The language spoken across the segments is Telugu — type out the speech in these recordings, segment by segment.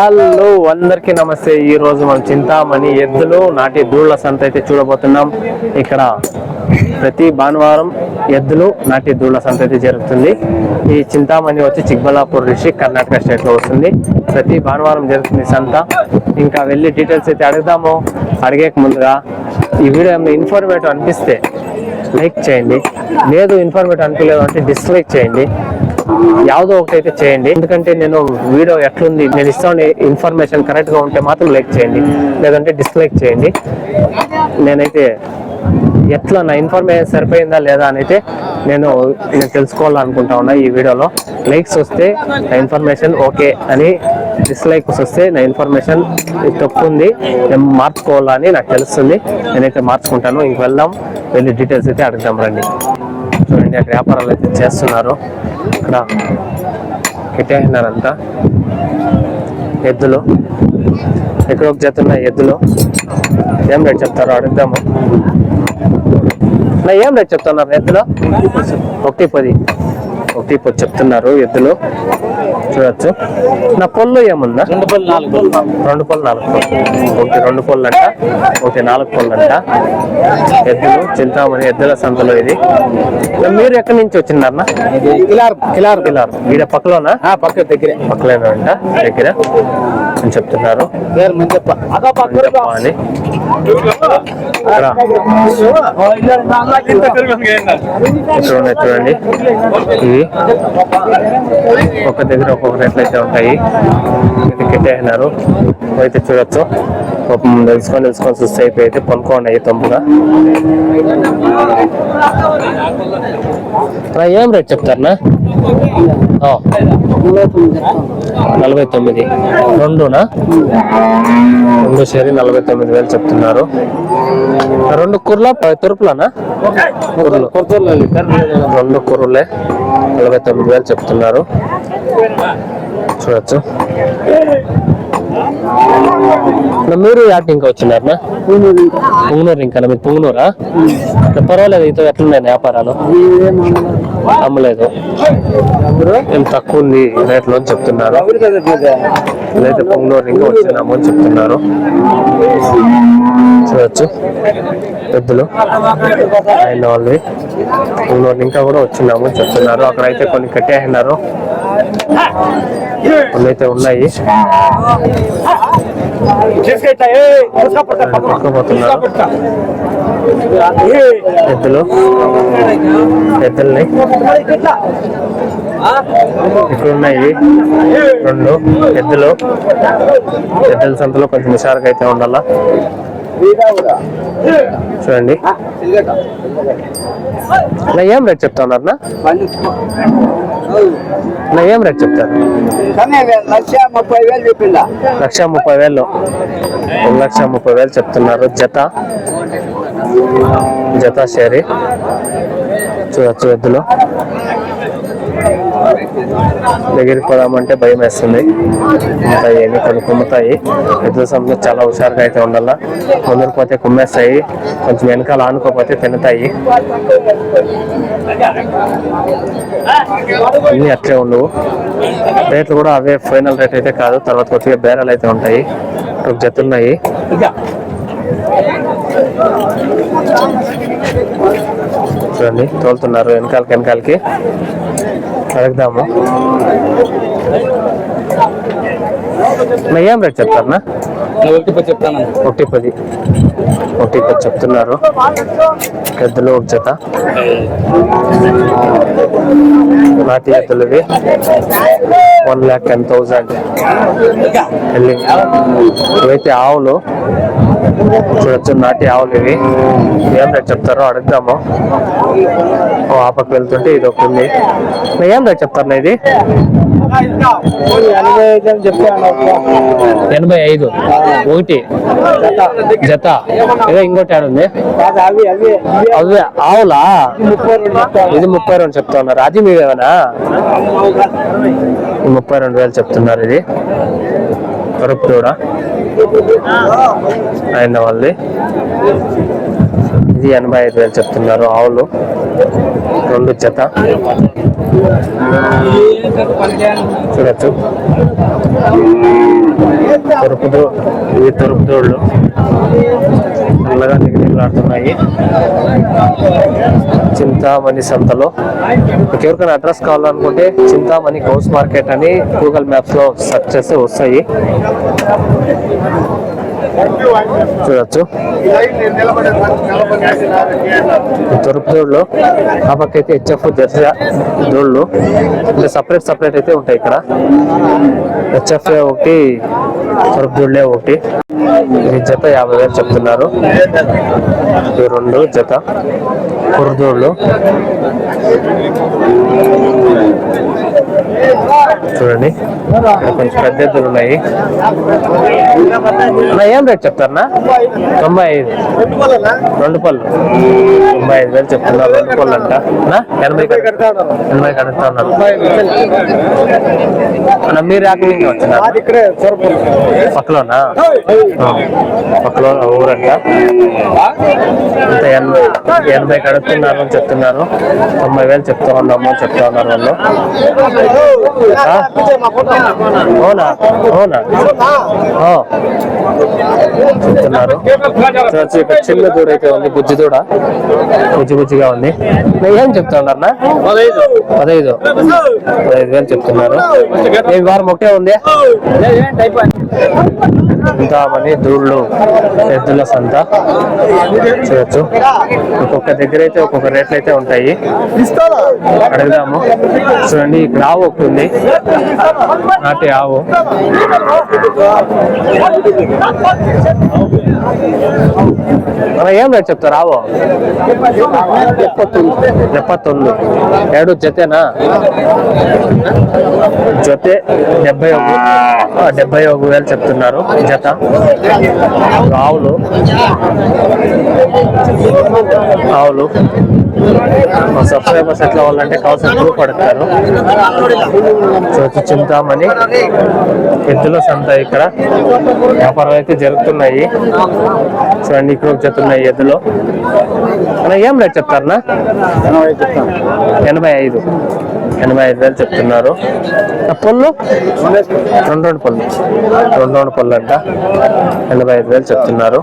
హలో అందరికీ నమస్తే. ఈ రోజు మనం చింతామణి ఎద్దులు నాటి దూళ్ళ సంత అయితే చూడబోతున్నాం. ఇక్కడ ప్రతి భానువారం ఎద్దులు నాటి దూళ్ళ సంత అయితే జరుగుతుంది. ఈ చింతామణి వచ్చి చిక్బలాపూర్ డిస్ట్రిక్ట్ కర్ణాటక స్టేట్లో వస్తుంది. ప్రతి భానువారం జరుగుతుంది సంత. ఇంకా వెళ్ళి డీటెయిల్స్ అయితే అడుగుదాము. అడిగేక ముందుగా ఈ వీడియో ఇన్ఫర్మేటివ్ అనిపిస్తే లైక్ చేయండి. లేదు ఇన్ఫర్మేటివ్ అనిపించలేదు అంటే డిస్లైక్ చేయండి. ಯಾವುದೋ ఒకటైతే చేయండి ఎందుకంటే నేను వీడియో ఎట్లుంది నేను ఇస్తాను ఇన్ఫర్మేషన్ కరెక్ట్ గా ఉంటే మాత్రం లైక్ చేయండి లేదంటే డిస్లైక్ చేయండి నేనైతే ఎట్లా నా ఇన్ఫర్మేషన్ సరిపోయిందా లేదా అని అయితే నేను నేను తెలుసుకోవాలనుకుంటా ఉన్నా ఈ వీడియోలో లైక్స్ వస్తే నా ఇన్ఫర్మేషన్ ఓకే అని డిస్లైక్స్ వస్తే నా ఇన్ఫర్మేషన్ తప్పు ఉంది నేను మార్చుకోవాలని నాకు తెలుస్తుంది నేనైతే మార్చుకుంటాను ఇంక వెళ్దాం వెళ్ళి డీటెయిల్స్ అయితే అడుగుదాం రండి చూడండి అక్కడ వ్యాపారాలు అయితే చేస్తున్నారు ఇక్కడ కిట్టేసినారంతా ఎద్దులు. ఇక్కడ ఒక జత ఉన్నాయి ఎద్దులు? ఏం రేట్ చెప్తారు అడుగుదాము. నా ఏం రేట్ చెప్తున్నారు ఎద్దులు? ఒకటి పది. ఒకటి పది చెప్తున్నారు ఎద్దులు. చూడొచ్చు. నా పొల్లు ఏముందా? రెండు పళ్ళు నాలుగు పళ్ళు రెండు పళ్ళు నాలుగు పళ్ళు ఒకటి రెండు పళ్ళు అంట ఒకటి నాలుగు పళ్ళు అంట ఎద్దులు చింతామణి ఎద్దుల సంతలో ఇది. మీరు ఎక్కడి నుంచి వచ్చినారన్నా ఇది కిలార్ కిలారు. కిలారు. ఈడ పక్కలోనా? ఆ, పక్క దగ్గరే. పక్కలేనా అంట దగ్గర. అని చెప్తున్నారు. అని ఇక్కడ. ఇక్కడ ఉన్నాయి చూడండి. ఇవి ఒక దగ్గర ఒక్కొక్క రేట్లు అయితే ఉంటాయి. ఇది కెట్టేసినారు అయితే చూడొచ్చు పాపం తెలుసుకొని తెలుసుకొని చూస్తే అయిపోయితే అయితే అయ్యి తొంపుగా ఏం రేట్ చెప్తారనా నలభై తొమ్మిది. రెండునా? రెండు షేరి నలభై తొమ్మిది వేలు చెప్తున్నారు. రెండు కుర్ల తురుపులనా? రెండు కుర్రలే నలభై తొమ్మిది వేలు చెప్తున్నారు. చూడొచ్చు. మీరు యాటి ఇంకా వచ్చినారనా పుంగనూరు ఇంకా మీరు పుంగనూరా పర్వాలేదు ఇతో ఎట్లున్నాయి వ్యాపారాలు? అమ్మలేదు. ఏం తక్కువ ఉంది రేట్లో అని చెప్తున్నారు. లేదా పొంగనూరు ఇంకా వచ్చినాము అని చెప్తున్నారు. చూడొచ్చు. ఎద్దులు ఆయన వాళ్ళవి పొంగనూరు ఇంకా కూడా వచ్చినాము అని చెప్తున్నారు. అక్కడ అయితే కొన్ని కట్టేసినారు కొన్ని అయితే ఉన్నాయి ఎద్దులు. ఎద్దుల్ని. ఇక్కడ ఉన్నాయి. రెండు ఎద్దులు. ఎద్దుల సంతలో కొంచెం హుషారుగా అయితే ఉండాలా? చూడండి. నా ఏం రేట్ చెప్తా ఉన్నారు నా? నా ఏం రేట్ చెప్తారు? లక్ష ముప్పై వేలు చెప్పిందా? లక్ష ముప్పై వేలు. ఒక లక్ష ముప్పై వేలు చెప్తున్నారు జత. జత షేరి. చూడొచ్చు ఎద్దులు దగ్గరికి పోదామంటే భయం వేస్తుంది. ఉంటాయి ఏమి కొన్ని కుమ్ముతాయి. ఎద్దుల సమయంలో చాలా హుషారుగా అయితే ఉండాలా? ముందరు పోతే కుమ్మేస్తాయి. కొంచెం వెనకాల ఆనుకోపోతే తినతాయి అన్ని అట్లే ఉండవు. రేట్లు కూడా అవే ఫైనల్ రేట్ అయితే కాదు. తర్వాత కొద్దిగా బేరాలు అయితే ఉంటాయి. ఒక జతున్నాయి చూడండి తోలుతున్నారు వెనకాలకి వెనకాలకి. అడుగుదాము? ఏం రేట్ చెప్తారనా? ఒకటి పది చెప్తాను ఒకటి పది. ఒకటి పది చెప్తున్నారు. ఎద్దులు ఒక జత. నాటి ఎద్దులు ఇవి వన్ ల్యాక్ టెన్ థౌజండ్. వెళ్ళి. ఇవైతే ఆవులు. చూడొచ్చు నాటి ఆవులు ఇవి. ఏం రేట్ చెప్తారో అడుగుదాము. ఓ ఆ పక్క వెళ్తుంటే ఇది ఒకటి ఉంది. ఏం రేట్ చెప్తారు ఇది? ఎనభై ఐదు. ఎనభై ఐదు ఒకటి. జత. ఏదో ఇంకోటి ఆడ ఉంది. అవే ఆవులా? ఇది ముప్పై రెండు చెప్తా ఉన్నారు. అది మీవేనా ముప్పై రెండు వేలు చెప్తున్నారు ఇది. కరుపు కూడా. ఆయన వాళ్ళది. ఇది ఎనభై ఐదు వేలు చెప్తున్నారు ఆవులు. రెండు జత. చూడొచ్చు. తొరుపుదో ఇవి తొరుపుదోళ్ళు నల్లగా నిగనిగలాడుతున్నాయి. చింతామణి సంతలో. మీకు ఎవరికైనా అడ్రస్ కావాలనుకుంటే చింతామణి హౌస్ మార్కెట్ అని గూగుల్ మ్యాప్స్లో సెర్చ్ చేస్తే వస్తాయి. చూడొచ్చు. తొరుపు దోళ్ళు ఆ పక్క అయితే హెచ్ఎఫ్ జెర్సీ దోళ్ళు అంటే సపరేట్ సపరేట్ అయితే ఉంటాయి ఇక్కడ. హెచ్ఎఫ్ ఒకటి తొరుపు దోళ్ళే ఒకటి. ఇది జత యాభై వేలు చెప్తున్నారు. ఈ రెండు జత. కుర్రదోళ్ళు చూడండి. కొంచెం పెద్ద ఎద్దులు ఉన్నాయి. ఏం రేట్ చెప్తారన్నా? తొంభై ఐదు. రెండు పళ్ళు. తొంభై ఐదు వేలు చెప్తున్నారు రెండు పళ్ళు అంట ఎనభై ఎనభై కడుగుతా ఉన్నారు. మీరు ఎక్కడి వచ్చినారు? పక్కలోనా? పక్కలో ఊరంట. అంత ఎనభై ఎనభై కడుగుతున్నారు అని చెప్తున్నారు. తొంభై వేలు చెప్తా ఉన్నాము చెప్తా ఉన్నారు వాళ్ళు. అవునా. చెప్తున్నారు. ఇక్కడ చిన్న దూడ అయితే ఉంది బుజ్జి దూడ. బుజ్జి బుజ్జిగా ఉంది. ఏం చెప్తా ఉన్నారన్నా పదహైదు. పదహైదు. వేలు చెప్తున్నారు. ఈ వారం ఒకటే ఉంది. ఇంతామని దూళ్ళు ఎద్దుల సంత చూడొచ్చు ఒక్కొక్క దగ్గర అయితే ఒక్కొక్క రేట్లు అయితే ఉంటాయి అడుగుదాము. చూడండి ఇక్కడ ఉంది నాటి ఆవు. ఏం రేట్ చెప్తారు ఆవు? ఎప్పత్తొందు ఏడు జతేనా? జతే డెబ్బై ఒక డెబ్బై ఒక వేలు చెప్తున్నారు జత. ఆవులు. ఆవులు. సబ్స్క్రైబర్స్ ఎట్లా వాళ్ళంటే కావాల్సిన ప్రూఫ్ పడతారు చూసి చింతామణి. ఎద్దుల సంత ఇక్కడ. వ్యాపారం అయితే జరుగుతున్నాయి. చూడండి ఇక్కడ చెప్తున్నాయి ఎద్దులు. అన్న, ఏం రేట్ చెప్తారన్నా? ఎనభై ఐదు. ఎనభై ఐదు వేలు చెప్తున్నారు. ఆ పళ్ళు? రెండు రెండు పళ్ళు. రెండు రెండు పళ్ళు అంట. ఎనభై ఐదు వేలు చెప్తున్నారు.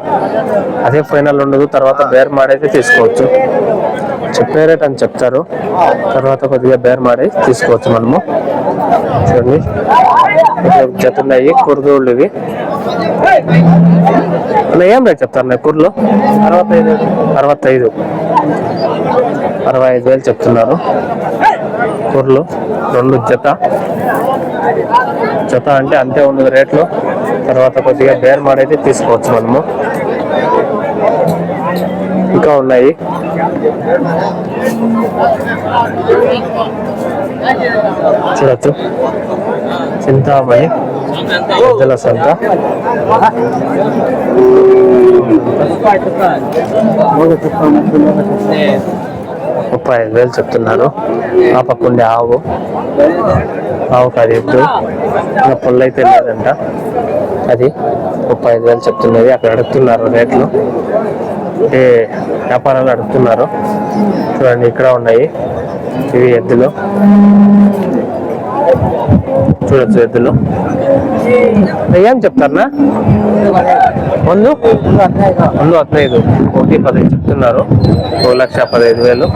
అదే ఫైనల్ ఉండదు తర్వాత బేర్ మాడైతే తీసుకోవచ్చు. చెప్పే రేట్ అని చెప్తారు. తర్వాత కొద్దిగా బేర్ మాడి తీసుకోవచ్చు మనము. చూడండి. ఇక్కడ ఒక జత ఉన్నాయి కుర్దూళ్ళు ఇవి ఏం రేట్ చెప్తారు కుర్లు అరవత్తైదు. అరవత్తైదు. అరవై ఐదు వేలు చెప్తున్నారు. కూరలు రెండు జత. జత అంటే అంతే ఉండదు రేట్లు. తర్వాత కొద్దిగా బేర్ మాడైతే తీసుకోవచ్చు మనము. ఇంకా ఉన్నాయి. చూడొచ్చు. చింతామణి పెద్దల సంత. ముప్పై ఐదు వేలు చెప్తున్నారు. ఆ పక్కండే ఆవు. ఆవు ఆవుకు అది ఇంకా పుల్ల అయితే లేదంట. అది ముప్పై ఐదు వేలు చెప్తున్నది. అక్కడ అడుగుతున్నారు రేట్లు. ఏ వ్యాపారాలు నడుపుతున్నారు. చూడండి ఇక్కడ ఉన్నాయి. ఇవి ఎద్దులు. చూడొచ్చు ఎద్దులు. ఏం చెప్తారనా? ముందు? ముందు హద్నైదు ఒకటి పదహైదు చెప్తున్నారు. ఒక లక్ష పదహైదు వేలు.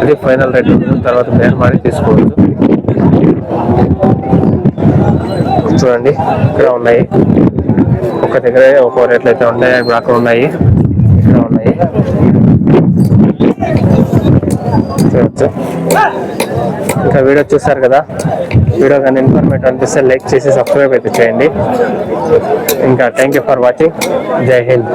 అది ఫైనల్ రేట్. తర్వాత మేము మరి తీసుకోవచ్చు. చూడండి ఇక్కడ ఉన్నాయి. ఒక దగ్గర ఒక్కో రేట్లు అయితే ఉంటాయి ఇప్పుడు అక్కడ ఉన్నాయి. ఇక్కడ ఉన్నాయి. ఇంకా వీడియో చూసారు కదా? వీడియో కానీ ఇన్ఫర్మేటివ్ అనిపిస్తే లైక్ చేసి సబ్స్క్రైబ్ అయితే చేయండి. ఇంకా థ్యాంక్ యూ ఫర్ వాచింగ్. జై హింద్.